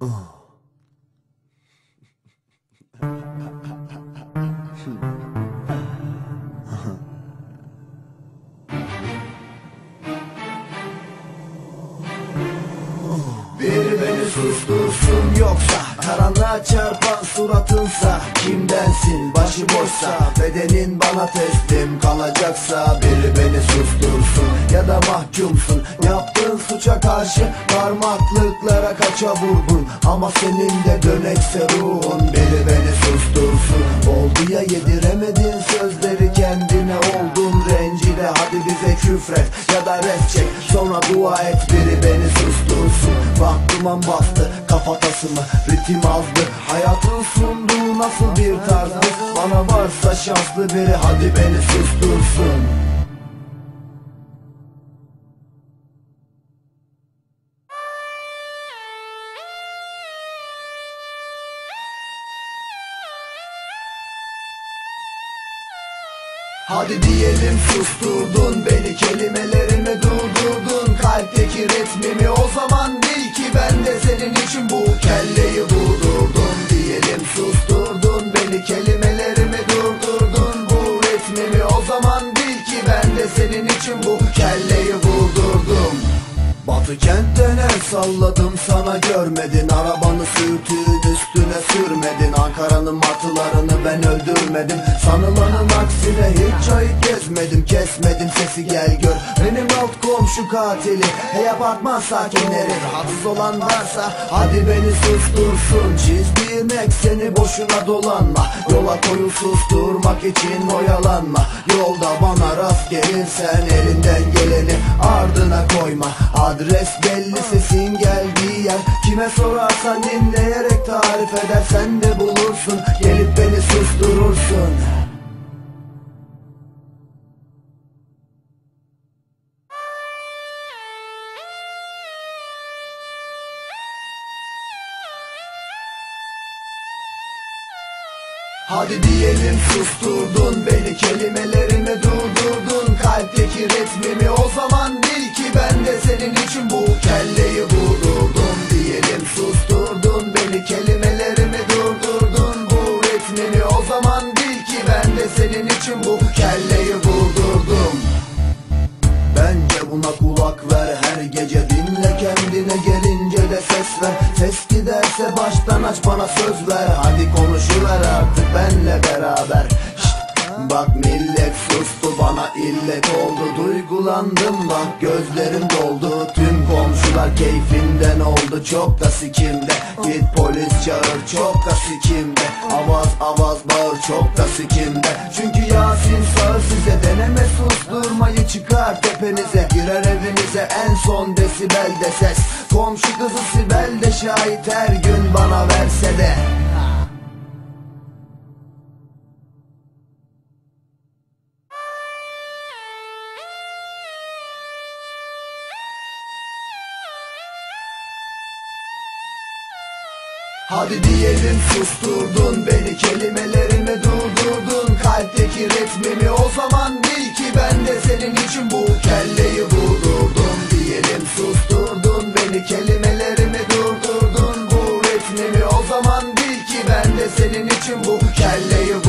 Biri beni sustursun yoksa Karanlığa çarpan suratınsa Kimdensin başıboşsa Bedenin bana teslim kalacaksa Biri beni sustursun ya da mahkumsun. Yaptığın suça karşı parmaklıklara kaça vurdun? Ama senin de dönekse ruhun Biri beni sustursun. Oldu ya yediremedin sözleri kendine küfret Ya da res çek. Sonra dua et Biri beni sustursun. Bak duman bastı kafatasımı Ritim azdı. Hayatın sunduğu nasıl bir tarzdı Bana varsa şanslı biri hadi beni sustursun Hadi diyelim susturdun beni kelimelerimi durdurdun. Kalpteki ritmimi o zaman bil ki ben de senin için bu kelleyi vurdurdum Diyelim susturdun beni kelimelerimi durdurdun. Bu ritmimi o zaman bil ki ben de senin için bu kelleyi Batı kentten el salladım sana görmedin. Arabanı sürtüğün üstüne sürmedin. Ankara'nın martılarını ben öldürmedim. Sanılanın aksine hiç ayıp gezmedim. Kesmedim sesi gel gör. Benim alt komşu katili. Hey apartman sakinleri Rahatsız olan varsa hadi beni sustursun. Çizdiğin ekseni boşuna dolanma. Yola koyul susturmak için oyalanma. Yolda bana rast gelirsen elinden geleni ardına koyma. Adres belli sesin geldiği yer. Kime sorarsan dinleyerek tarif edersen de bulursun Gelip beni susturursun. Hadi diyelim susturdun beni kelimelerimi durdurdun Kalpteki ritmimi o zaman bil ki ben de senin için bu kelleyi vurdurdum Diyelim. Susturdun beni kelimelerimi durdurdun. Bu ritmimi o zaman bil ki ben de senin için bu kelleyi vurdurdum Bence buna kulak ver her gece dinle kendine. Gelince de ses ver. Ses giderse baştan aç bana söz ver. Hadi konuşuver artık benle beraber. Şşt, Bak sustu bana illet oldu Duygulandım bak gözlerim doldu. Tüm komşular keyfinden oldu? Çok da sikimde. Git polis çağır çok da sikimde. Avaz avaz bağır çok da sikimde. Çünkü Yasin sağır size deneme susturmayı çıkar tepenize. Girer evinize en son desibelde ses. Komşu kızı Sibel de şahit her gün bana verse de Hadi diyelim susturdun beni kelimelerimi durdurdun. Kalpteki ritmimi o zaman bil ki ben de senin için bu kelleyi vurdurdum Diyelim susturdun beni kelimelerimi durdurdun. Bu ritmimi o zaman bil ki ben de senin için bu kelleyi vurdurdum